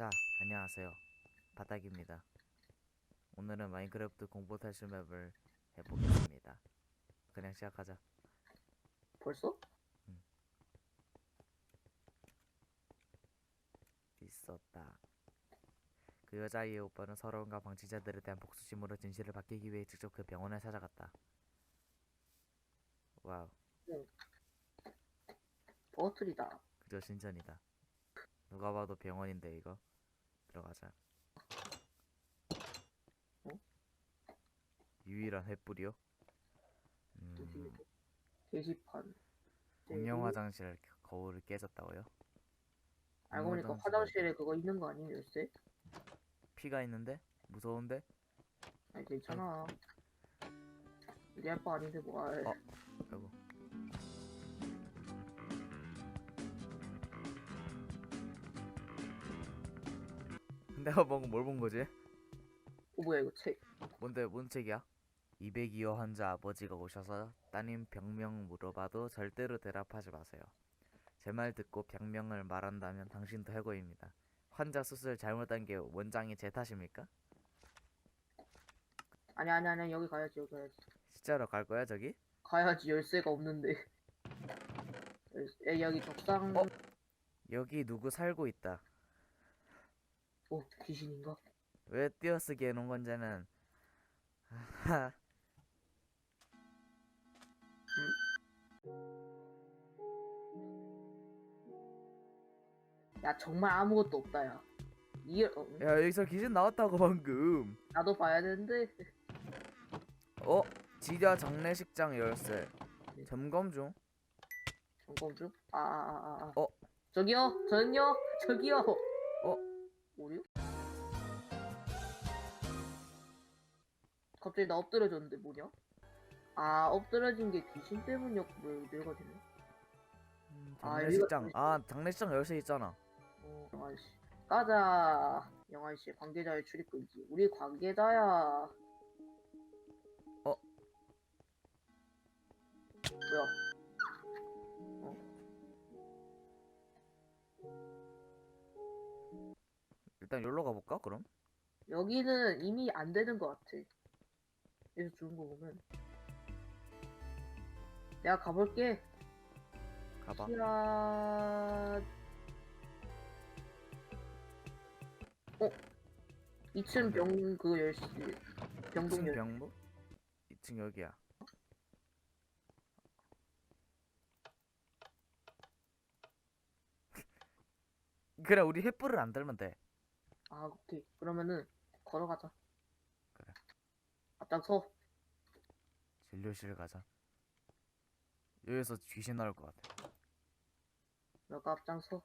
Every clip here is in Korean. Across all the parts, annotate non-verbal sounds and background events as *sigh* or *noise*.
자, 안녕하세요. 바닥입니다. 오늘은 마인크래프트 공포 탈출 맵을 해보겠습니다. 그냥 시작하자. 벌써? 있었다. 그 여자아이의 오빠는 서러움과 방치자들에 대한 복수심으로 진실을 밝히기 위해 직접 그 병원을 찾아갔다. 와우, 버틀이다. 그저 신전이다. 누가 봐도 병원인데 이거. 들어가자. 어? 유일한 횃불이요? 음, 게시판. 공용 화장실 거울을 깨졌다고요? 알고 보니까 공용 화장실에 그거 있는 거 아니에요, 열쇠? 피가 있는데? 무서운데? 아니 괜찮아. 얘기할 바 아닌데 뭐. 아, 어. 아이고. 내가 방금 뭘본 거지? 어 뭐야 이거 책. 뭔데 뭔 책이야? 202호 환자 아버지가 오셔서 따님 병명 물어봐도 절대로 대답하지 마세요. 제 말 듣고 병명을 말한다면 당신도 해고입니다. 환자 수술 잘못한 게 원장이 제 탓입니까? 아니 아니 아니 여기 가야지 여기 가야지. 진짜로 갈 거야 저기? 가야지 열쇠가 없는데. *laughs* 열쇠, 여기 적상. 어? 여기 누구 살고 있다. 어 귀신인가? 왜 띄어쓰기 해놓은 건지는 아하 야 정말 아무것도 없다 야. 이 어, 야 여기서 귀신 나왔다고 방금 나도 봐야 되는데. 어? 지하 장례식장 열쇠 네. 점검 중 점검 중. 아아아 아, 아, 아. 어? 저기요 저는요 저기요. 갑자기 나 엎드려졌는데 뭐냐? 아 엎드려진 게 귀신 때문이었구나 내가 되네. 음, 아, 장례식장 아 장례식장 열쇠 있잖아 어 영환 씨 가자. 영환 씨 관계자의 출입 금지. 우리 관계자야. 어? 뭐야? 일단 여기로 가볼까 그럼? 여기는 이미 안 되는 것 같아. 여기서 주는 거 보면. 내가 가볼게. 가봐 키라... 어? 2층 병, 그 열쇠. 병동 2층 열쇠. 병부? 2층 여기야 *laughs* 그래 우리 횃불을 안 들면 돼 아, 오케이. 그러면은, 걸어가자. 앞장서. 진료실 가자 여기서 귀신 나올 것 같아 너가 앞장서.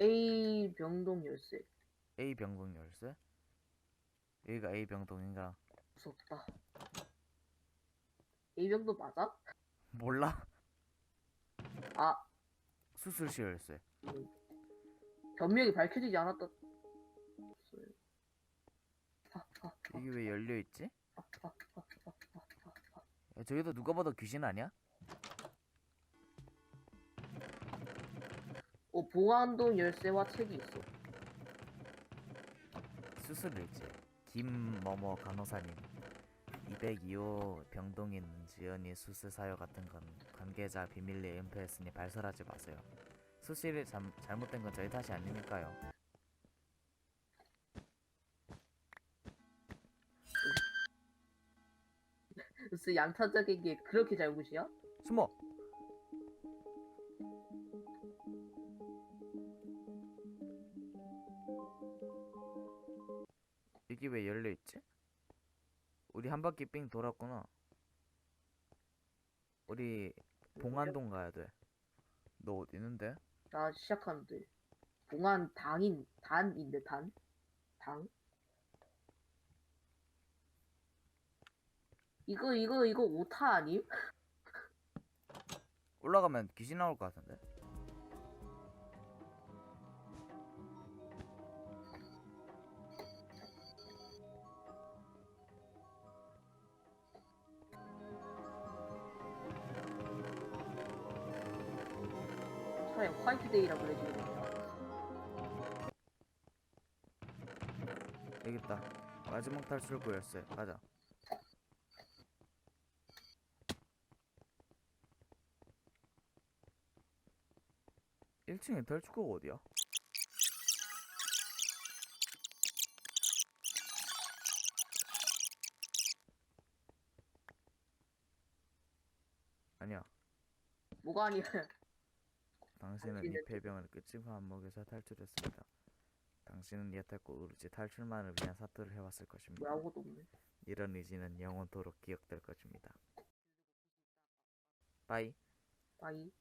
A 병동 열쇠. A 병동 열쇠? 여기가 A 병동인가? 무섭다. A 병동 맞아? 몰라? 아, 수술실 열쇠 변명이 밝혀지지 않았다. 이게 왜 열려있지? 아, 아, 아, 아. 야, 저기도 누가 봐도 귀신 아니야? 어, 봉안동 열쇠와 책이 있어. 수술일지 김머머 간호사님 202호 병동인 지연이 수술 사유 같은 건 관계자 비밀리에 은폐했으니 발설하지 마세요 수술이 잠, 잘못된 건 저희 탓이 아니니까요 글쎄 양타적인 게 그렇게 잘못이야? 숨어! 이게 왜 열려 있지? 우리 한 바퀴 삥 돌았구나 우리 봉안동 가야 돼 너 어디 있는데? 나 시작하는데 봉안 당인 단인데 단? 당? 이거 이거 이거 오타 아님? *laughs* 올라가면 귀신 나올 것 같은데? 차라리 화이트데이라 그래지 여기 있다. 마지막 탈출구였어요. 가자. 일층에 탈출구가 어디야? 아니야. 뭐가 아니야? 당신은 이 폐병을 끝집어 안목에서 탈출했습니다. 당신은 여태껏 오로지 탈출만을 위한 사투를 해왔을 것입니다. 뭐 아무것도 없네. 이런 의지는 영원토록 기억될 것입니다. 빠이. 빠이.